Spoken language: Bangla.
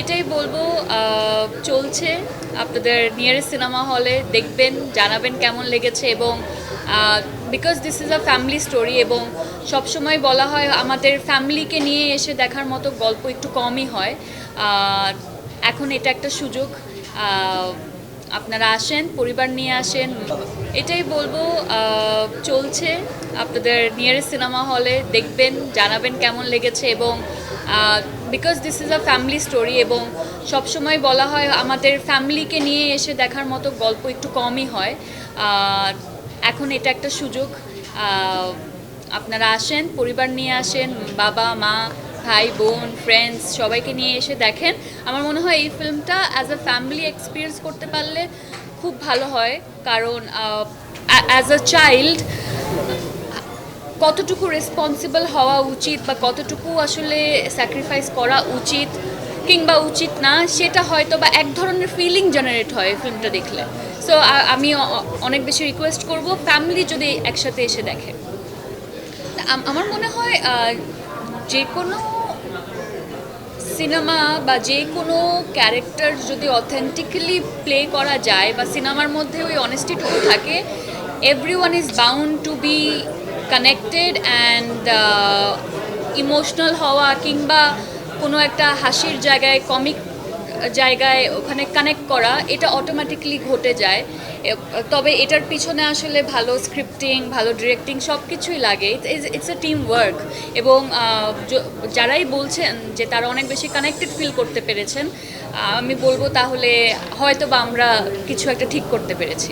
এটাই বলব চলছে। আপনাদের নিয়ারেস্ট সিনেমা হলে দেখবেন, জানাবেন কেমন লেগেছে এবং because this is a family story এবং সবসময় বলা হয় আমাদের ফ্যামিলিকে নিয়ে এসে দেখার মতো গল্প একটু কমই হয়। এখন এটা একটা সুযোগ। আপনারা আসেন, পরিবার নিয়ে আসেন। এটাই বলব চলছে। আপনাদের নিয়ারেস্ট সিনেমা হলে দেখবেন, জানাবেন কেমন লেগেছে এবং because this is a family story এবং সবসময় বলা হয় আমাদের ফ্যামিলিকে নিয়ে এসে দেখার মতো গল্প একটু কমই হয়। এখন এটা একটা সুযোগ। আপনারা আসেন, পরিবার নিয়ে আসেন, বাবা, মা, ভাই, বোন ফ্রেন্ডস সবাইকে নিয়ে এসে দেখেন। আমার মনে হয় এই ফিল্মটা অ্যাজ আ ফ্যামিলি এক্সপিরিয়েন্স করতে পারলে খুব ভালো হয়। কারণ অ্যাজ আ চাইল্ড কতটুকু রেসপন্সিবল হওয়া উচিত বা কতটুকু আসলে স্যাক্রিফাইস করা উচিত কিংবা উচিত না, সেটা হয়তো বা এক ধরনের ফিলিং জেনারেট হয় ফিল্মটা দেখলে। সো আমি অনেক বেশি রিকোয়েস্ট করব ফ্যামিলি যদি একসাথে এসে দেখে। আমার মনে হয় যে কোনো সিনেমা বা যে কোনো ক্যারেক্টার যদি অথেন্টিক্যালি প্লে করা যায় বা সিনেমার মধ্যে ওই অনেস্টিটুকু থাকে every one is bound to be connected and emotional হওয়া কিংবা কোনো একটা হাসির জায়গায় কমিক জায়গায় ওখানে কানেক্ট করা, এটা অটোমেটিকলি ঘটে যায়। তবে এটার পিছনে আসলে ভালো স্ক্রিপ্টিং ভালো ডিরেক্টিং সব কিছুই লাগে ইটস এ টিম ওয়ার্ক এবং যারাই বলছেন যে তারা অনেক বেশি কানেক্টেড ফিল করতে পেরেছেন, আমি বলব তাহলে হয়তো বা আমরা কিছু একটা ঠিক করতে পেরেছি।